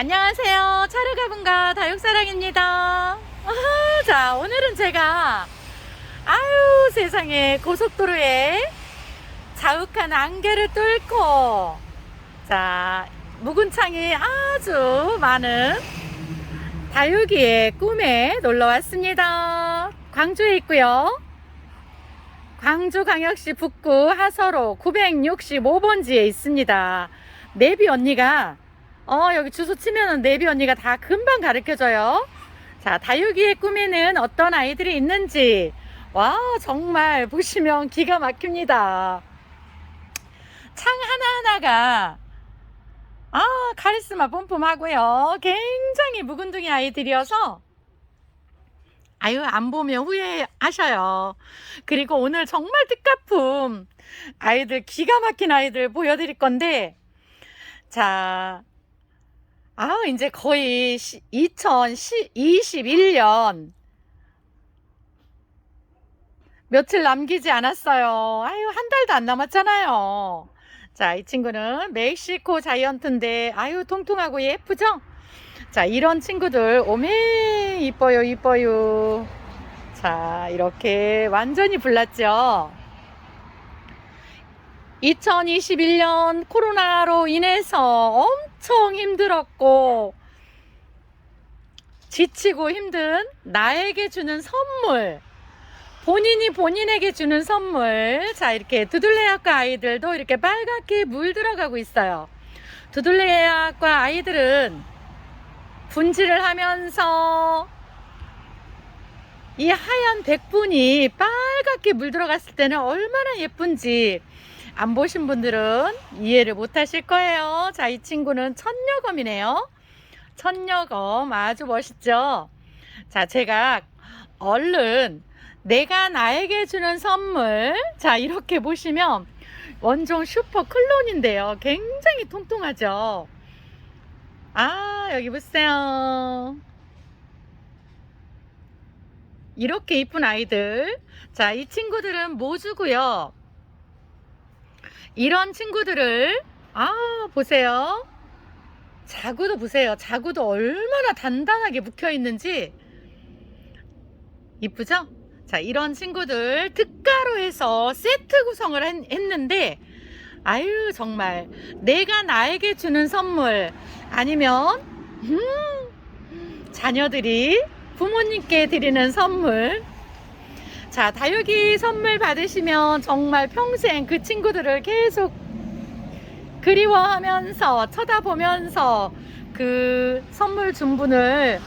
안녕하세요. 차르가분가 다육사랑입니다. 아, 자, 오늘은 제가, 아유, 세상에, 고속도로에 자욱한 안개를 뚫고, 자, 묵은 창이 아주 많은 다육이의 꿈에 놀러 왔습니다. 광주에 있고요. 광주광역시 북구 하서로 965번지에 있습니다. 네비 언니가 어 여기 주소 치면은 네비 언니가 다 금방 가르쳐줘요. 자 다육이의 꿈에는 어떤 아이들이 있는지 와 정말 보시면 기가 막힙니다. 창 하나하나가 아 카리스마 뿜뿜하고요. 굉장히 묵은둥이 아이들이어서 아유 안 보면 후회하셔요. 그리고 오늘 정말 뜻깊음 아이들 기가 막힌 아이들 보여드릴 건데 자, 아 이제 거의 2021년 며칠 남기지 않았어요. 아유 한 달도 안 남았잖아요. 자, 이 친구는 멕시코 자이언트인데 아유 통통하고 예쁘죠? 자, 이런 친구들 오메 이뻐요, 이뻐요. 자, 이렇게 완전히 불났죠. 2021년 코로나로 인해서 엄청 힘들었고, 지치고 힘든 나에게 주는 선물, 본인이 본인에게 주는 선물. 자, 이렇게 두들레학과 아이들도 이렇게 빨갛게 물들어가고 있어요. 두들레학과 아이들은 분질을 하면서 이 하얀 백분이 빨갛게 물들어갔을 때는 얼마나 예쁜지 안 보신 분들은 이해를 못 하실 거예요. 자, 이 친구는 천녀검이네요. 천녀검 아주 멋있죠? 자, 제가 얼른 내가 나에게 주는 선물. 자, 이렇게 보시면 원종 슈퍼 클론인데요. 굉장히 통통하죠? 아, 여기 보세요. 이렇게 이쁜 아이들. 자, 이 친구들은 모주고요. 이런 친구들을 아, 보세요. 자구도 보세요. 자구도 얼마나 단단하게 묵혀 있는지 이쁘죠? 자, 이런 친구들 특가로 해서 세트 구성을 했, 했는데 아유, 정말 내가 나에게 주는 선물 아니면 음, 자녀들이 부모님께 드리는 선물 자, 다육이 선물 받으시면 정말 평생 그 친구들을 계속 그리워하면서 쳐다보면서 그 선물 준 분을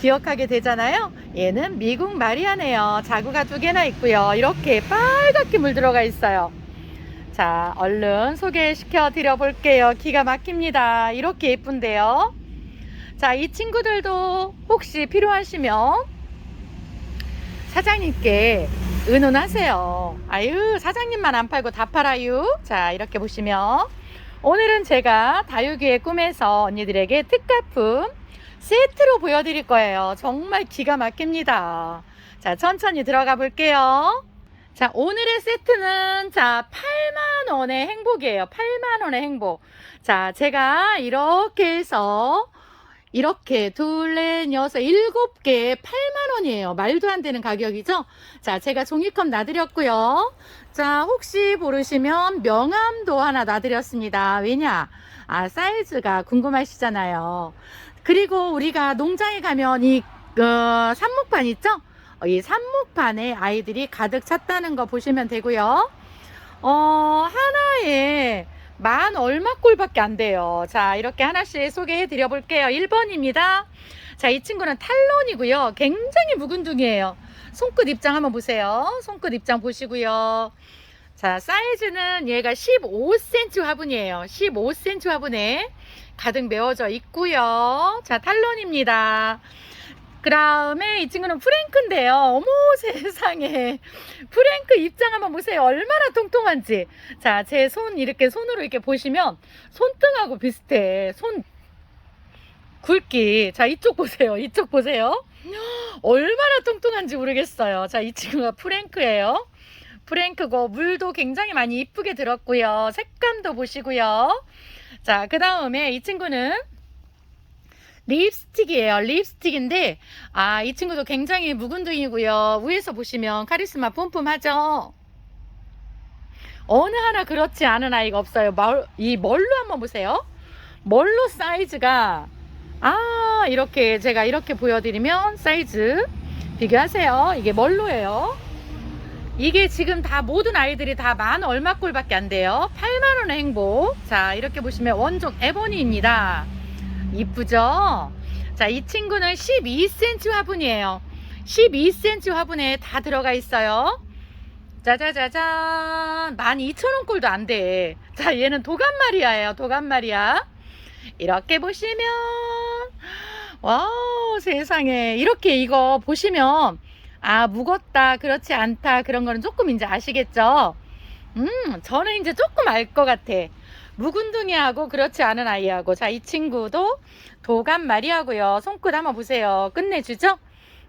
기억하게 되잖아요. 얘는 미국 마리아네요. 자구가 두 개나 있고요. 이렇게 빨갛게 물들어가 있어요. 자, 얼른 소개시켜 드려 볼게요. 기가 막힙니다. 이렇게 예쁜데요. 자, 이 친구들도 혹시 필요하시면 사장님께 의논하세요. 아유, 사장님만 안 팔고 다 팔아요. 자, 이렇게 보시면 오늘은 제가 다육이의 꿈에서 언니들에게 특가품 세트로 보여드릴 거예요. 정말 기가 막힙니다. 자, 천천히 들어가 볼게요. 자, 오늘의 세트는 자, 8만 원의 행복이에요. 8만 원의 행복. 자, 제가 이렇게 해서 이렇게 둘, 넷, 여섯, 일곱 개에 8만 원이에요. 말도 안 되는 가격이죠? 자, 제가 종이컵 놔드렸고요. 자, 혹시 모르시면 명함도 하나 놔드렸습니다. 왜냐? 아, 사이즈가 궁금하시잖아요. 그리고 우리가 농장에 가면 이, 어, 삽목판 있죠? 어, 이 삽목판에 아이들이 가득 찼다는 거 보시면 되고요. 어, 하나에 만 얼마 꼴밖에 안 돼요. 자, 이렇게 하나씩 소개해 드려 볼게요. 1번입니다. 자, 이 친구는 탈론이고요. 굉장히 묵은둥이에요. 손끝 입장 한번 보세요. 손끝 입장 보시고요. 자, 사이즈는 얘가 15cm 화분이에요. 15cm 화분에 가득 메워져 있고요. 자, 탈론입니다. 그 다음에 이 친구는 프랭크인데요. 어머 세상에. 프랭크 입장 한번 보세요. 얼마나 통통한지. 자, 제 손 이렇게 손으로 이렇게 보시면 손등하고 비슷해. 손 굵기. 자, 이쪽 보세요. 이쪽 보세요. 얼마나 통통한지 모르겠어요. 자, 이 친구가 프랭크예요. 프랭크고 물도 굉장히 많이 이쁘게 들었고요. 색감도 보시고요. 자, 그 다음에 이 친구는 립스틱이에요. 립스틱인데, 아, 이 친구도 굉장히 묵은둥이고요. 위에서 보시면 카리스마 뿜뿜하죠? 어느 하나 그렇지 않은 아이가 없어요. 멀, 이 멀로 한번 보세요. 멀로 사이즈가, 아, 이렇게 제가 이렇게 보여드리면 사이즈 비교하세요. 이게 멀로예요. 이게 지금 다 모든 아이들이 다 만 얼마 꼴밖에 안 돼요. 8만 원의 행복. 자, 이렇게 보시면 원종 에보니입니다. 이쁘죠? 자, 이 친구는 12cm 화분이에요. 12cm 화분에 다 들어가 있어요. 짜자자잔. 12,000원 꼴도 안 돼. 자, 얘는 도감마리아예요. 도감마리아. 이렇게 보시면 와우, 세상에. 이렇게 이거 보시면 아, 무겁다, 그렇지 않다, 그런 거는 조금 이제 아시겠죠? 음, 저는 이제 조금 알 것 같아. 묵은둥이하고 그렇지 않은 아이하고. 자, 이 친구도 도감 마리하고요. 손끝 한번 보세요. 끝내주죠?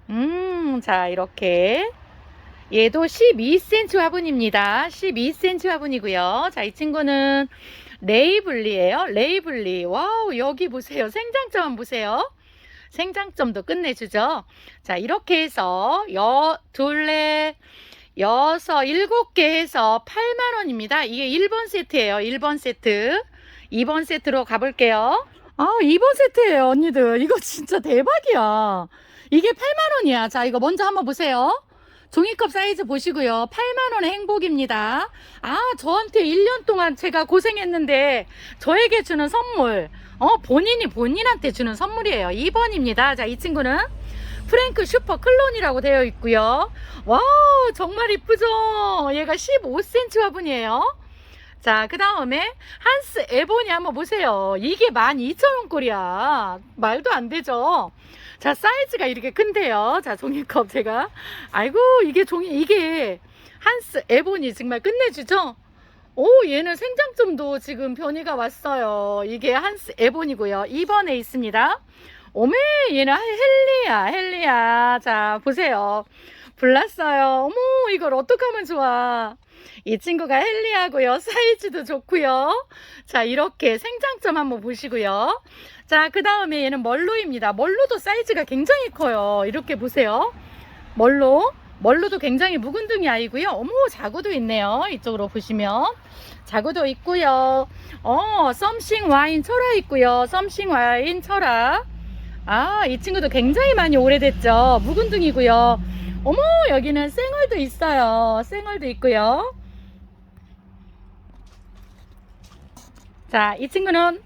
음, 자, 이렇게. 얘도 12cm 화분입니다. 12cm 화분이고요. 자, 이 친구는 레이블리예요. 레이블리. 와우, 여기 보세요. 생장점 보세요. 생장점도 끝내주죠. 자, 이렇게 해서 여, 둘레, 여섯, 일곱 개 해서 8만 원입니다. 이게 1번 세트예요. 1번 세트. 2번 세트로 가볼게요. 아, 2번 세트예요, 언니들. 이거 진짜 대박이야. 이게 8만 원이야. 자, 이거 먼저 한번 보세요. 종이컵 사이즈 보시고요. 8만 원의 행복입니다. 아, 저한테 1년 동안 제가 고생했는데 저에게 주는 선물. 어, 본인이 본인한테 주는 선물이에요. 2번입니다. 자, 이 친구는 프랭크 슈퍼 클론이라고 되어 있고요. 와우, 정말 이쁘죠? 얘가 15cm 화분이에요. 자, 그 다음에 한스 에보니 한번 보세요. 이게 12,000원 꼴이야. 말도 안 되죠? 자, 사이즈가 이렇게 큰데요. 자, 종이컵 제가. 아이고, 이게 종이, 이게 한스 에보니 정말 끝내주죠? 오, 얘는 생장점도 지금 변이가 왔어요. 이게 한스 에본이고요. 2번에 있습니다. 오메, 얘는 헬리야, 헬리야. 자, 보세요. 불났어요. 어머, 이걸 어떻게 하면 좋아. 이 친구가 헬리하고요. 사이즈도 좋고요. 자, 이렇게 생장점 한번 보시고요. 자, 그 다음에 얘는 멀로입니다. 멀로도 사이즈가 굉장히 커요. 이렇게 보세요. 멀로. 멀로도 굉장히 묵은둥이 아이고요. 어머, 자구도 있네요. 이쪽으로 보시면. 자구도 있고요. 어, 썸싱 와인 철화 있고요. 썸싱 와인 철화. 아, 이 친구도 굉장히 많이 오래됐죠. 묵은둥이고요. 어머, 여기는 쌩얼도 있어요. 쌩얼도 있고요. 자, 이 친구는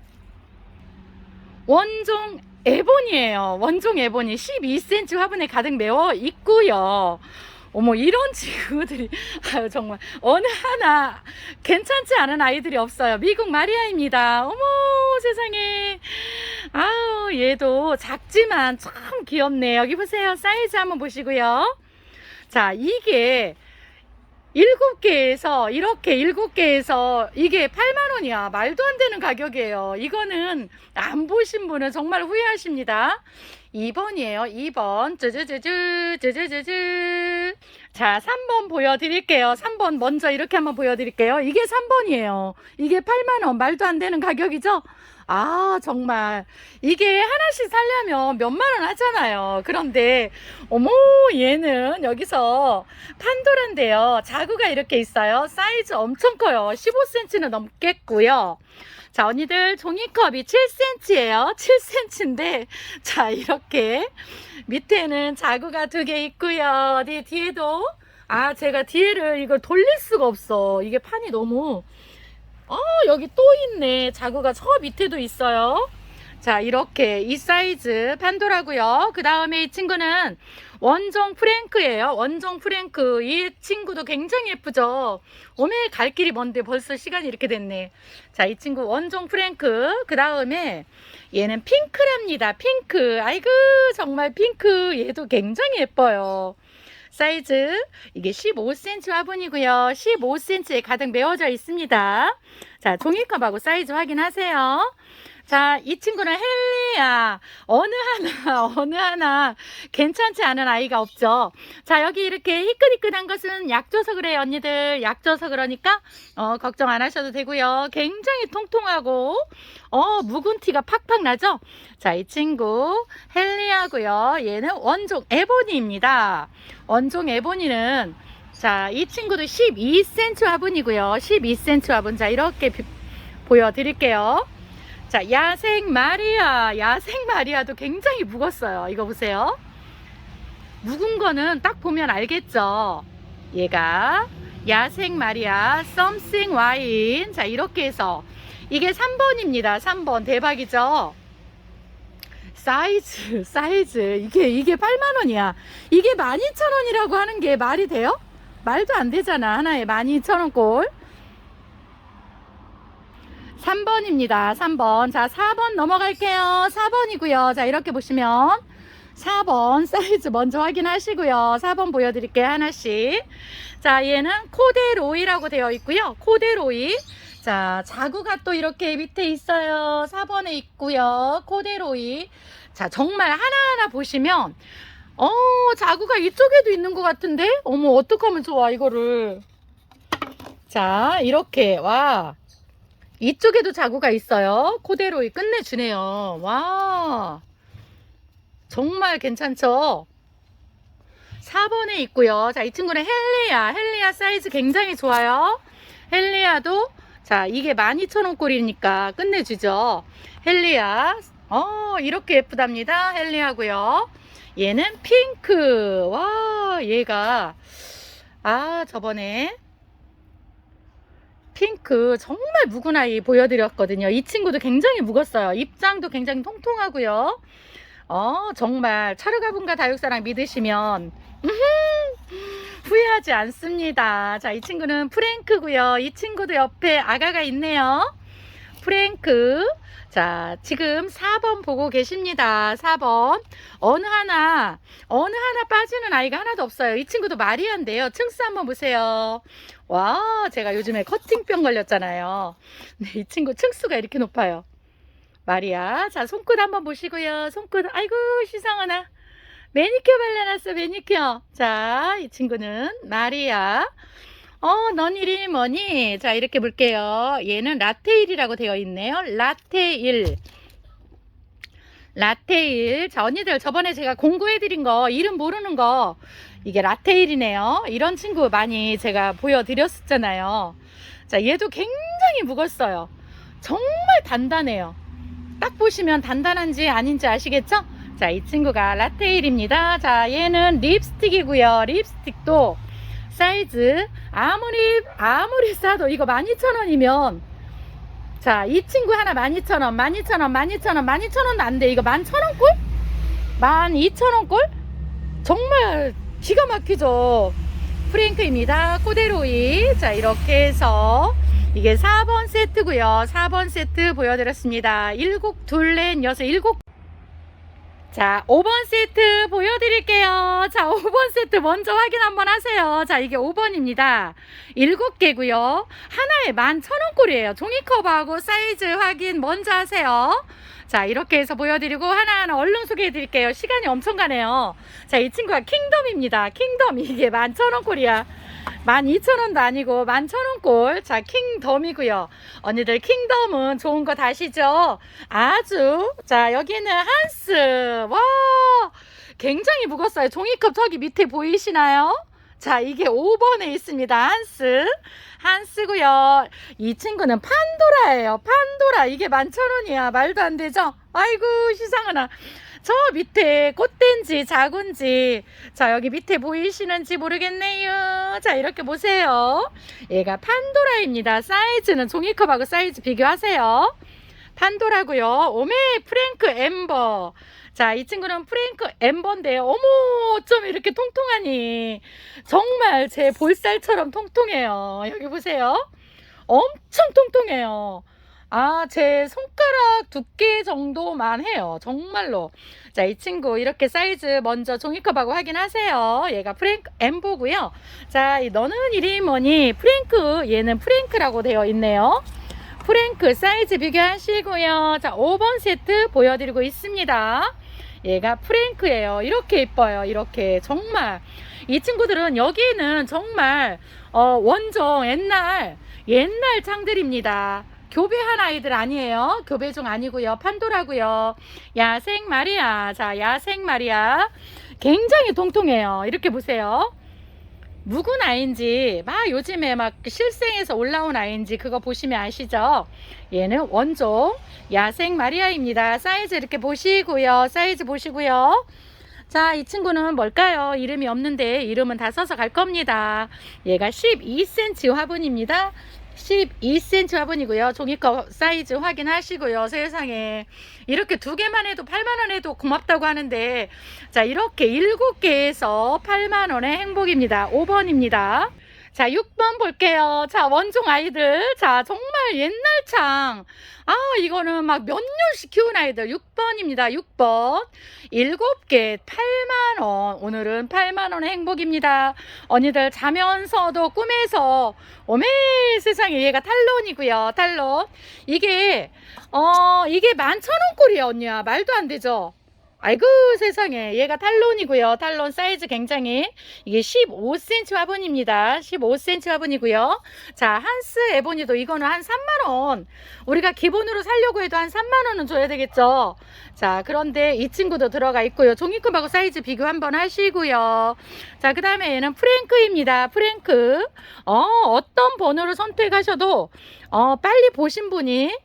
원종 에본이에요. 원종 에본이 12cm 화분에 가득 메워 있고요. 어머 이런 친구들이 아유 정말 어느 하나 괜찮지 않은 아이들이 없어요. 미국 마리아입니다. 어머 세상에 아우 얘도 작지만 참 귀엽네. 여기 보세요. 사이즈 한번 보시고요. 자 이게 일곱 개에서 이렇게 일곱 개에서 이게 8만 원이야. 말도 안 되는 가격이에요. 이거는 안 보신 분은 정말 후회하십니다. 2번이에요. 2번. 쯔쯔쯔쯔 쯔쯔쯔쯔. 자, 3번 보여 드릴게요. 3번 먼저 이렇게 한번 보여 드릴게요. 이게 3번이에요. 이게 8만 원. 말도 안 되는 가격이죠? 아, 정말. 이게 하나씩 살려면 몇만 원 하잖아요. 그런데, 어머, 얘는 여기서 판도라인데요. 자구가 이렇게 있어요. 사이즈 엄청 커요. 15cm는 넘겠고요. 자, 언니들 종이컵이 7cm예요. 7cm인데, 자, 이렇게 밑에는 자구가 두 개 있고요. 어디 뒤에도, 아, 제가 뒤에를 이걸 돌릴 수가 없어. 이게 판이 너무, 어, 여기 또 있네. 자구가 저 밑에도 있어요. 자, 이렇게 이 사이즈 판도라고요. 그 다음에 이 친구는 원종 프랭크예요. 원종 프랭크. 이 친구도 굉장히 예쁘죠. 오메 갈 길이 먼데 벌써 시간이 이렇게 됐네. 자, 이 친구 원종 프랭크. 그 다음에 얘는 핑크랍니다. 핑크. 아이고 정말 핑크. 얘도 굉장히 예뻐요. 사이즈 이게 15cm 화분이고요. 15cm에 가득 메워져 있습니다. 자, 종이컵하고 사이즈 확인하세요. 자, 이 친구는 헬리야. 어느 하나, 어느 하나 괜찮지 않은 아이가 없죠. 자, 여기 이렇게 희끗희끗한 것은 약줘서 그래요, 언니들. 약줘서 그러니까, 어, 걱정 안 하셔도 되고요. 굉장히 통통하고, 어, 묵은 티가 팍팍 나죠? 자, 이 친구 헬리하고요. 얘는 원종 에보니입니다. 원종 에보니는 자, 이 친구도 12cm 화분이고요. 12cm 화분. 자, 이렇게 비- 보여드릴게요. 자, 야생 마리아. 야생 마리아도 굉장히 묵었어요. 이거 보세요. 묵은 거는 딱 보면 알겠죠? 얘가 야생 마리아, 썸씽 와인. 자, 이렇게 해서 이게 3번입니다. 3번. 대박이죠? 사이즈, 사이즈. 이게, 이게 8만원이야. 이게 12,000원이라고 하는 게 말이 돼요? 말도 안 되잖아. 하나에 12,000원 꼴. 3번입니다. 3번. 자, 4번 넘어갈게요. 4번이고요. 자, 이렇게 보시면 4번 사이즈 먼저 확인하시고요. 4번 보여드릴게요. 하나씩. 자, 얘는 코데로이라고 되어 있고요. 코데로이. 자, 자구가 또 이렇게 밑에 있어요. 4번에 있고요. 코데로이. 자, 정말 하나하나 보시면 어, 자구가 이쪽에도 있는 것 같은데? 어머, 어떡하면 좋아, 이거를. 자, 이렇게, 와. 이쪽에도 자구가 있어요. 코데로이 끝내주네요. 와. 정말 괜찮죠? 4번에 있고요. 자, 이 친구는 헬리아. 헬리아 사이즈 굉장히 좋아요. 헬리아도, 자, 이게 12,000원 꼴이니까 끝내주죠. 헬리아. 어, 이렇게 예쁘답니다. 헬리아고요. 얘는 핑크. 와, 얘가. 아, 저번에 핑크 정말 아이 보여드렸거든요. 이 친구도 굉장히 묵었어요. 입장도 굉장히 통통하고요. 어, 정말 차르가분과 다육사랑 믿으시면 후회하지 않습니다. 자, 이 친구는 프랭크고요. 이 친구도 옆에 아가가 있네요. 프랭크. 자, 지금 4번 보고 계십니다. 4번. 어느 하나, 어느 하나 빠지는 아이가 하나도 없어요. 이 친구도 마리아인데요. 층수 한번 보세요. 와, 제가 요즘에 커팅병 걸렸잖아요. 네, 이 친구 층수가 이렇게 높아요. 마리아. 자, 손끝 한번 보시고요. 손끝, 아이고, 시상하나. 매니큐어 발라놨어, 매니큐어. 자, 이 친구는 마리아. 어, 넌 이름이 뭐니? 자, 이렇게 볼게요. 얘는 라테일이라고 되어 있네요. 라테일. 라테일. 자, 언니들 저번에 제가 공부해드린 거, 이름 모르는 거, 이게 라테일이네요. 이런 친구 많이 제가 보여드렸었잖아요. 자, 얘도 굉장히 무겁어요. 정말 단단해요. 딱 보시면 단단한지 아닌지 아시겠죠? 자, 이 친구가 라테일입니다. 자, 얘는 립스틱이고요. 립스틱도 사이즈 아무리 아무리 싸도 이거 12,000원이면 자, 이 친구 하나 12,000원, 12,000원, 12,000원, 12,000원도 안 돼. 이거 11,000원 꼴? 12,000원 꼴? 정말 기가 막히죠. 프랭크입니다. 코데로이. 자, 이렇게 해서 이게 4번 세트고요. 4번 세트 보여드렸습니다. 일곱, 둘, 넷, 여섯, 일곱. 자, 5번 세트 보여드릴게요. 자, 5번 세트 먼저 확인 한번 하세요. 자, 이게 5번입니다. 7개고요. 하나에 11,000원 꼴이에요. 종이컵하고 사이즈 확인 먼저 하세요. 자, 이렇게 해서 보여드리고 하나하나 얼른 소개해드릴게요. 시간이 엄청 가네요. 자, 이 친구가 킹덤입니다. 킹덤 이게 11,000원 꼴이야. 12,000원도 아니고 11,000원 꼴. 자, 킹덤이고요. 언니들 킹덤은 좋은 거 다시죠? 아주. 자, 여기는 한스. 와, 굉장히 무겁어요. 종이컵 저기 밑에 보이시나요? 자, 이게 5번에 있습니다. 한스. 한스고요. 이 친구는 판도라예요. 판도라. 이게 11,000원이야. 말도 안 되죠? 아이고, 시상하나. 저 밑에 꽃된지 작은지 자 여기 밑에 보이시는지 모르겠네요. 자 이렇게 보세요. 얘가 판도라입니다. 사이즈는 종이컵하고 사이즈 비교하세요. 판도라고요. 오메 프랭크 엠버. 자 이 친구는 프랭크 엠버인데요. 어머 어쩜 이렇게 통통하니. 정말 제 볼살처럼 통통해요. 여기 보세요. 엄청 통통해요 아, 제 손가락 두께 정도만 해요. 정말로. 자, 이 친구 이렇게 사이즈 먼저 종이컵하고 확인하세요. 얘가 프랭크 엠보고요. 자, 이 너는 이름이 뭐니? 프랭크. 얘는 프랭크라고 되어 있네요. 프랭크 사이즈 비교하시고요. 자, 5번 세트 보여드리고 있습니다. 얘가 프랭크예요. 이렇게 예뻐요. 이렇게 정말 이 친구들은 여기는 정말 어, 원종 옛날 옛날 창들입니다. 교배한 아이들 아니에요. 교배 중 아니고요. 판도라고요. 야생 마리아. 자, 야생 마리아. 굉장히 통통해요. 이렇게 보세요. 묵은 아이인지 막 요즘에 막 실생에서 올라온 아이인지 그거 보시면 아시죠? 얘는 원종 야생 마리아입니다. 사이즈 이렇게 보시고요. 사이즈 보시고요. 자, 이 친구는 뭘까요? 이름이 없는데 이름은 다 써서 갈 겁니다. 얘가 12cm 화분입니다. 12cm 화분이고요. 종이컵 사이즈 확인하시고요. 세상에 이렇게 두 개만 해도 8만 원 해도 고맙다고 하는데 자, 이렇게 7개에서 8만 원의 행복입니다. 5번입니다. 자, 6번 볼게요. 자, 원종 아이들. 자, 정말 옛날 창. 아, 이거는 막 몇 년씩 키운 아이들. 6번입니다. 6번. 7개 8만원. 오늘은 8만원의 행복입니다. 언니들 자면서도 꿈에서, 오메 세상에 얘가 탈론이고요. 탈론. 이게, 어, 이게 11,000원꼴이야, 언니야. 말도 안 되죠? 아이고 세상에. 얘가 탈론이고요. 탈론 사이즈 굉장히. 이게 15cm 화분입니다. 15cm 화분이고요. 자 한스 에보니도 이거는 한 3만원. 우리가 기본으로 살려고 해도 한 3만원은 줘야 되겠죠? 자 그런데 이 친구도 들어가 있고요. 종이컵하고 사이즈 비교 한번 하시고요. 자 그 다음에 얘는 프랭크입니다. 프랭크. 어 어떤 번호를 선택하셔도 어 빨리 보신 분이 어,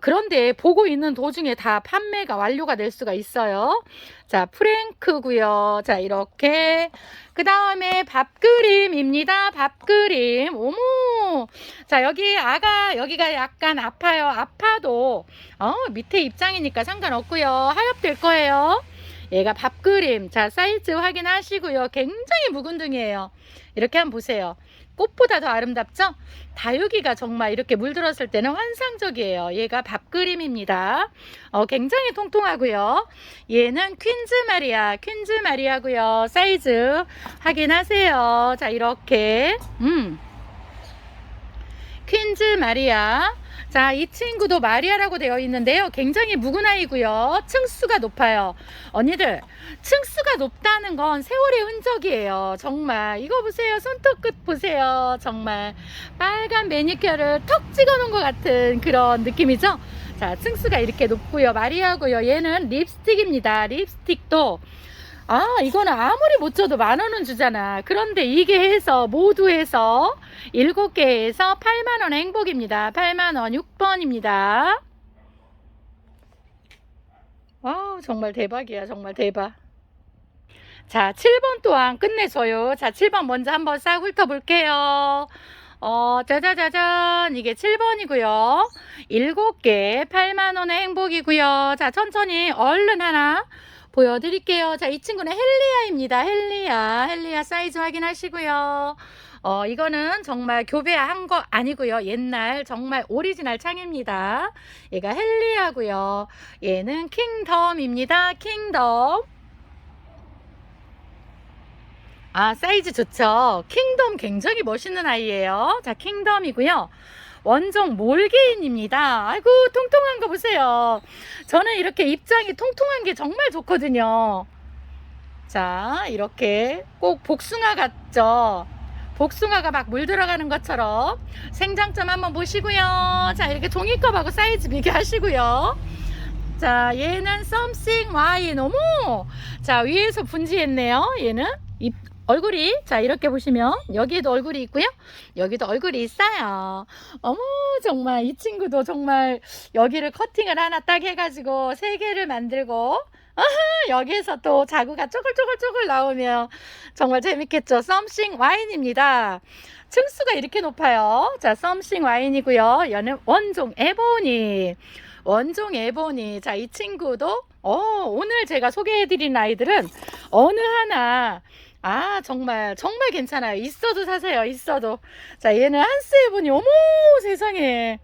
그런데 보고 있는 도중에 다 판매가 완료가 될 수가 있어요. 자, 프랭크고요. 자, 이렇게 그 다음에 밥그림입니다. 밥그림. 어머. 자, 여기 아가 여기가 약간 아파요. 아파도 어, 밑에 입장이니까 상관없고요. 하엽될 거예요. 얘가 밥그림. 자, 사이즈 확인하시고요. 굉장히 묵은둥이에요. 이렇게 한번 보세요. 꽃보다 더 아름답죠? 다육이가 정말 이렇게 물들었을 때는 환상적이에요. 얘가 밥그림입니다. 어, 굉장히 통통하고요. 얘는 퀸즈 마리아, 퀸즈 마리아고요. 사이즈 확인하세요. 자, 이렇게 음. 퀸즈 마리아. 자, 이 친구도 마리아라고 되어 있는데요. 굉장히 묵은 아이고요. 층수가 높아요. 언니들, 층수가 높다는 건 세월의 흔적이에요. 정말. 이거 보세요. 손톱 끝 보세요. 정말. 빨간 매니큐어를 턱 찍어 놓은 것 같은 그런 느낌이죠? 자, 층수가 이렇게 높고요. 마리아고요. 얘는 립스틱입니다. 립스틱도 아, 이거는 아무리 못 줘도 만 원은 주잖아. 그런데 이게 해서 모두 해서 일곱 개에서 8만 원 행복입니다. 8만 원 6번입니다. 와, 정말 대박이야. 정말 대박. 자, 7번 또한 끝내줘요. 자, 7번 먼저 한번 싹 훑어볼게요. 어, 짜자자잔. 이게 7번이고요. 7개 8만원의 행복이고요. 자, 천천히 얼른 하나 보여드릴게요. 자, 이 친구는 헬리아입니다. 헬리아. 헬리아 사이즈 확인하시고요. 어, 이거는 정말 교배한 거 아니고요. 옛날 정말 오리지널 창입니다. 얘가 헬리아고요. 얘는 킹덤입니다. 킹덤. 아, 사이즈 좋죠. 킹덤 굉장히 멋있는 아이예요. 자, 킹덤이고요. 원종 몰개인입니다. 아이고, 통통한 거 보세요. 저는 이렇게 입장이 통통한 게 정말 좋거든요. 자, 이렇게 꼭 복숭아 같죠? 복숭아가 막 물 들어가는 것처럼 생장점 한번 보시고요. 자, 이렇게 종이컵하고 사이즈 비교하시고요. 자, 얘는 썸씽 와인. 어머! 자, 위에서 분지했네요. 얘는 입, 얼굴이 자 이렇게 보시면 여기에도 얼굴이 있고요. 여기도 얼굴이 있어요. 어머 정말 이 친구도 정말 여기를 커팅을 하나 딱 해가지고 세 개를 만들고 여기에서 또 자구가 쪼글쪼글쪼글 나오면 정말 재밌겠죠. 썸씽 와인입니다. 층수가 이렇게 높아요. 자 썸씽 와인이고요. 얘는 원종 에보니. 원종 에보니. 자 이 친구도 어, 오늘 제가 소개해드린 아이들은 어느 하나 아, 정말, 정말 괜찮아요. 있어도 사세요, 있어도. 자, 얘는 한스 해보니, 어머, 세상에.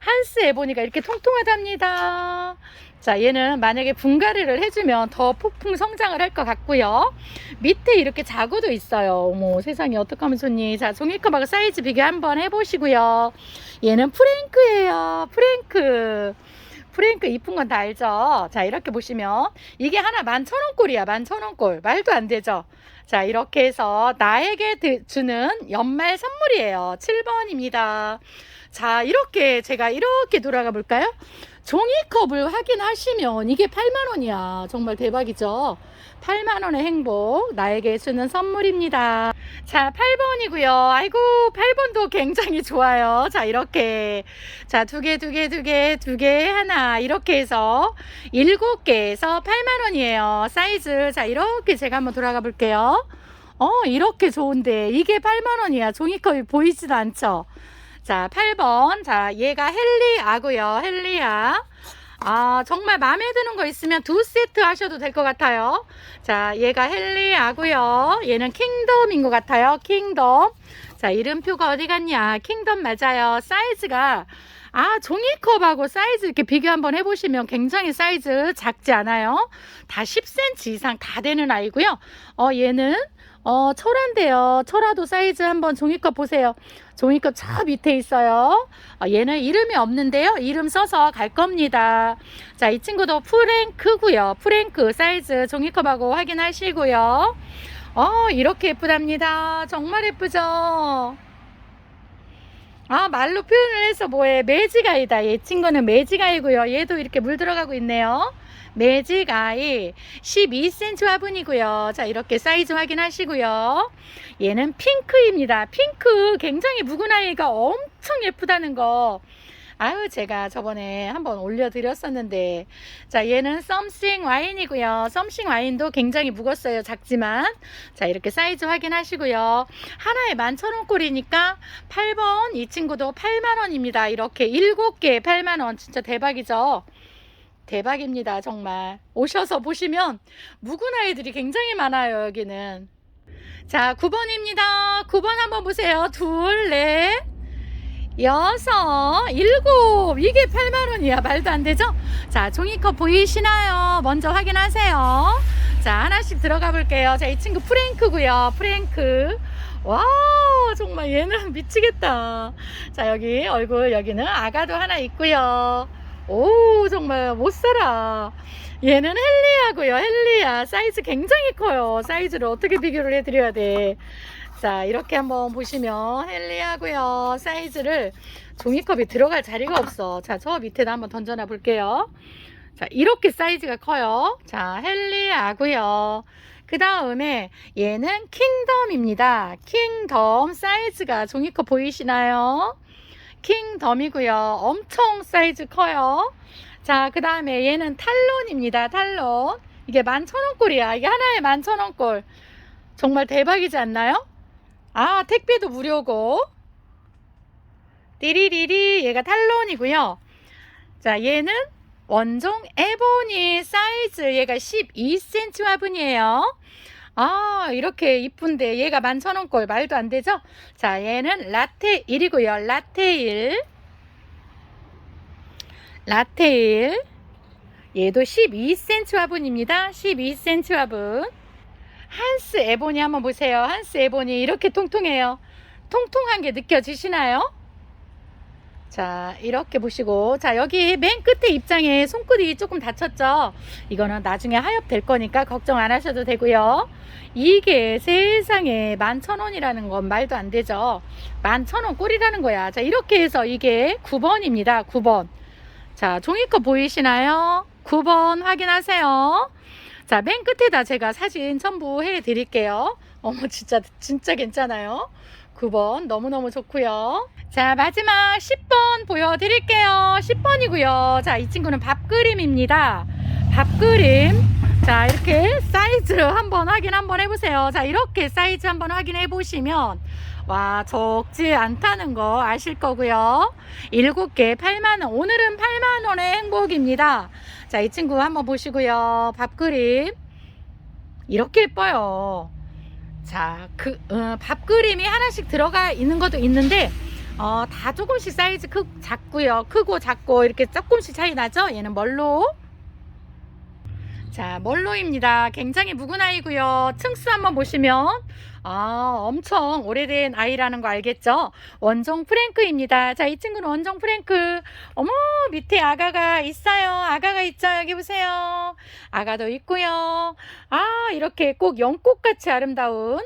한스 에보니가 이렇게 통통하답니다. 자, 얘는 만약에 분갈이를 해주면 더 폭풍 성장을 할 것 같고요. 밑에 이렇게 자구도 있어요. 어머, 세상에 어떡하면 좋니? 자, 종이컵하고 사이즈 비교 한번 해보시고요. 얘는 프랭크예요. 프랭크. 프랭크 이쁜 건 다 알죠? 자, 이렇게 보시면 이게 하나 만천 원꼴이야. 만천 원꼴. 말도 안 되죠? 자, 이렇게 해서 나에게 드- 주는 연말 선물이에요. 7번입니다. 자, 이렇게 제가 이렇게 돌아가 볼까요? 종이컵을 확인하시면 이게 8만 원이야. 정말 대박이죠? 8만 원의 행복 나에게 주는 선물입니다. 자, 8번이고요. 아이고, 8번도 굉장히 좋아요. 자, 이렇게 자, 두 개, 두 개, 두 개, 두 개, 하나 이렇게 해서 일곱 개에서 8만 원이에요. 사이즈 자, 이렇게 제가 한번 돌아가 볼게요. 어, 이렇게 좋은데 이게 8만 원이야. 종이컵이 보이지도 않죠? 자, 8번. 자, 얘가 헬리아고요. 헬리아. 아, 정말 마음에 드는 거 있으면 두 세트 하셔도 될 것 같아요. 자, 얘가 헬리아고요. 얘는 킹덤인 것 같아요. 킹덤. 자, 이름표가 어디 갔냐? 킹덤 맞아요. 사이즈가 아, 종이컵하고 사이즈 이렇게 비교 한번 해보시면 굉장히 사이즈 작지 않아요? 다 10cm 이상 다 되는 아이고요. 어, 얘는 어, 철화인데요. 철화도 사이즈 한번 종이컵 보세요. 종이컵 저 밑에 있어요. 어, 얘는 이름이 없는데요. 이름 써서 갈 겁니다. 자, 이 친구도 프랭크고요. 프랭크 사이즈 종이컵하고 확인하시고요. 어, 이렇게 예쁘답니다. 정말 예쁘죠? 아, 말로 표현을 해서 뭐해. 매직아이다. 얘 친구는 매직아이고요. 얘도 이렇게 물 들어가고 있네요. 매직아이 12cm 화분이고요. 자, 이렇게 사이즈 확인하시고요. 얘는 핑크입니다. 핑크 굉장히 묵은 아이가 엄청 예쁘다는 거. 아유, 제가 저번에 한번 올려드렸었는데. 자, 얘는 썸씽 와인이고요. 썸씽 와인도 굉장히 묵었어요. 작지만. 자, 이렇게 사이즈 확인하시고요. 하나에 11,000원꼴이니까 8번 이 친구도 8만원입니다. 이렇게 7개 8만원. 진짜 대박이죠? 대박입니다. 정말. 오셔서 보시면 묵은 아이들이 굉장히 많아요. 여기는. 자, 9번입니다. 9번 한번 보세요. 둘, 넷, 여섯, 일곱. 이게 8만원이야. 말도 안 되죠? 자, 종이컵 보이시나요? 먼저 확인하세요. 자, 하나씩 들어가 볼게요. 자, 이 친구 프랭크고요. 프랭크. 와, 정말 얘는 미치겠다. 자, 여기 얼굴 여기는 아가도 하나 있고요. 오, 정말 못 살아. 얘는 헬리아고요. 헬리아. 사이즈 굉장히 커요. 사이즈를 어떻게 비교를 해드려야 돼. 자, 이렇게 한번 보시면 헬리아고요. 사이즈를 종이컵이 들어갈 자리가 없어. 자, 저 밑에다 한번 던져놔 볼게요. 자, 이렇게 사이즈가 커요. 자, 헬리아고요. 그 다음에 얘는 킹덤입니다. 킹덤 사이즈가 종이컵 보이시나요? 킹덤이고요. 엄청 사이즈 커요. 자, 그 다음에 얘는 탈론입니다. 탈론. 이게 11,000원꼴이야. 이게 하나에 11,000원꼴. 정말 대박이지 않나요? 아, 택배도 무료고. 띠리리리. 얘가 탈론이고요. 자, 얘는 원종 에보니 사이즈. 얘가 12cm 화분이에요. 아, 이렇게 이쁜데 얘가 11,000원꼴 말도 안 되죠? 자, 얘는 라테 1이고요. 라테 1. 라테 1. 얘도 12cm 화분입니다. 12cm 화분. 한스 에보니 한번 보세요. 한스 에보니 이렇게 통통해요. 통통한 게 느껴지시나요? 자, 이렇게 보시고. 자, 여기 맨 끝에 입장에 손끝이 조금 다쳤죠? 이거는 나중에 하엽 될 거니까 걱정 안 하셔도 되고요. 이게 세상에 11,000원이라는 건 말도 안 되죠. 11,000원 꼴이라는 거야. 자, 이렇게 해서 이게 9번입니다. 9번. 자, 종이컵 보이시나요? 9번 확인하세요. 자, 맨 끝에다 제가 사진 첨부해 드릴게요. 어머, 진짜, 진짜 괜찮아요. 9번 너무너무 좋고요. 자, 마지막 10번 보여드릴게요. 10번이고요. 자, 이 친구는 밥그림입니다. 밥그림. 자, 이렇게 사이즈 한번 확인 한번 해보세요. 자, 이렇게 사이즈 한번 확인해 보시면 와, 적지 않다는 거 아실 거고요. 7개 8만원. 오늘은 8만원의 행복입니다. 자, 이 친구 한번 보시고요. 밥그림. 이렇게 예뻐요. 자, 그, 어, 밥 그림이 하나씩 들어가 있는 것도 있는데, 어, 다 조금씩 사이즈 크, 작고요. 크고 작고 이렇게 조금씩 차이 나죠? 얘는 멀로. 자, 멀로입니다. 굉장히 묵은 아이고요. 층수 한번 보시면 아, 엄청 오래된 아이라는 거 알겠죠? 원종 프랭크입니다. 자, 이 친구는 원종 프랭크. 어머, 밑에 아가가 있어요. 아가가 있죠? 여기 보세요. 아가도 있고요. 아, 이렇게 꼭 연꽃같이 아름다운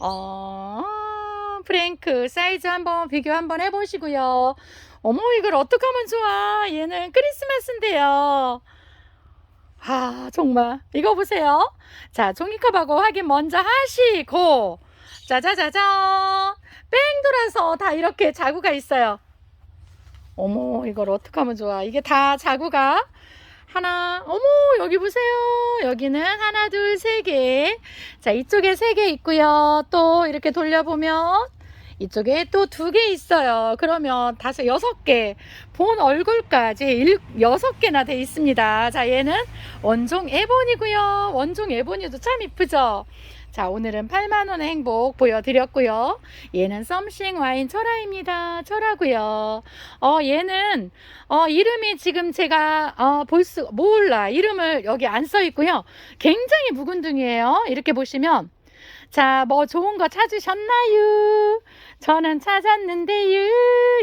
어, 프랭크 사이즈 한번 비교 한번 해보시고요. 어머, 이걸 어떻게 하면 좋아? 얘는 크리스마스인데요. 아, 정말. 이거 보세요. 자, 종이컵하고 확인 먼저 하시고, 짜자자잔. 뺑 돌아서 다 이렇게 자구가 있어요. 어머, 이걸 어떻게 하면 좋아. 이게 다 자구가 하나, 어머, 여기 보세요. 여기는 하나, 둘, 세 개. 자, 이쪽에 세 개 있고요. 또 이렇게 돌려보면 이쪽에 또 두 개 있어요. 그러면 다섯, 여섯 개. 본 얼굴까지 일, 여섯 개나 돼 있습니다. 자, 얘는 원종 에본이고요. 원종 에본이도 참 이쁘죠? 자, 오늘은 8만원의 행복 보여드렸고요. 얘는 썸씽 와인 철화입니다. 철화고요. 어, 얘는, 어, 이름이 지금 제가, 어, 볼 수, 몰라. 이름을 여기 안 써 있고요. 굉장히 묵은 등이에요. 이렇게 보시면. 자, 뭐 좋은 거 찾으셨나요? 저는 찾았는데요.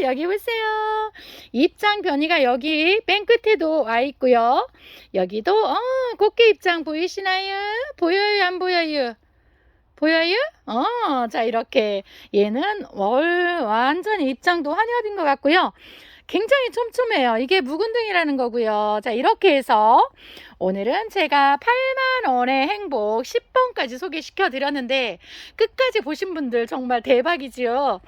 여기 보세요. 입장 변이가 여기 맨 끝에도 와 있고요. 여기도 어, 꽃게 입장 보이시나요? 보여요, 안 보여요? 보여요? 어, 자 이렇게 얘는 월 완전히 입장도 환엽인 것 같고요. 굉장히 촘촘해요. 이게 묵은등이라는 거고요. 자 이렇게 해서 오늘은 제가 8만 원의 행복 10번까지 소개시켜 드렸는데 끝까지 보신 분들 정말 대박이지요.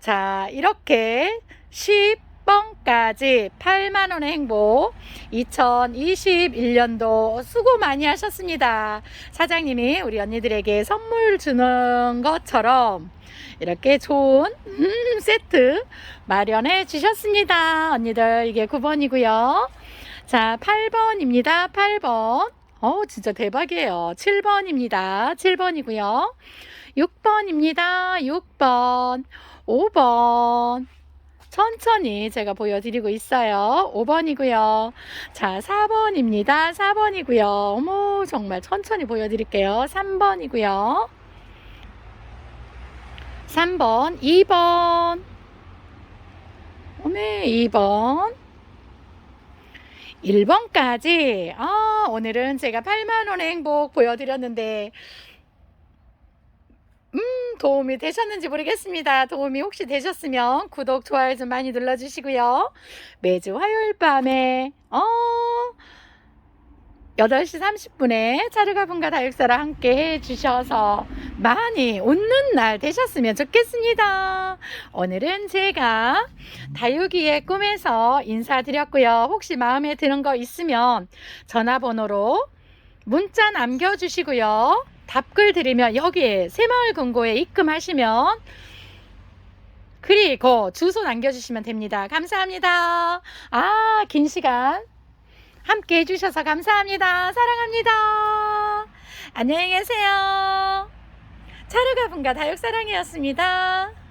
자 이렇게 10번까지 8만 원의 행복 2021년도 수고 많이 하셨습니다. 사장님이 우리 언니들에게 선물 주는 것처럼 이렇게 좋은 음, 세트 마련해 주셨습니다. 언니들 이게 9번이고요. 자, 8번입니다. 8번. 어, 진짜 대박이에요. 7번입니다. 7번이고요. 6번입니다. 6번. 5번. 천천히 제가 보여드리고 있어요. 5번이고요. 자, 4번입니다. 4번이고요. 어머, 정말 천천히 보여드릴게요. 3번이고요. 3번, 2번. 어메, 2번. 1번까지. 아, 오늘은 제가 8만원의 행복 보여드렸는데, 음, 도움이 되셨는지 모르겠습니다. 도움이 혹시 되셨으면 구독, 좋아요 좀 많이 눌러주시고요. 매주 화요일 밤에, 어, 8시 30분에 차르가분과 다육사랑 함께 해주셔서 많이 웃는 날 되셨으면 좋겠습니다. 오늘은 제가 다육이의 꿈에서 인사드렸고요. 혹시 마음에 드는 거 있으면 전화번호로 문자 남겨주시고요. 답글 드리면 여기에 새마을 금고에 입금하시면 그리고 주소 남겨주시면 됩니다. 감사합니다. 아, 긴 시간 함께 해주셔서 감사합니다. 사랑합니다. 안녕히 계세요. 차르가분과 다육사랑이었습니다.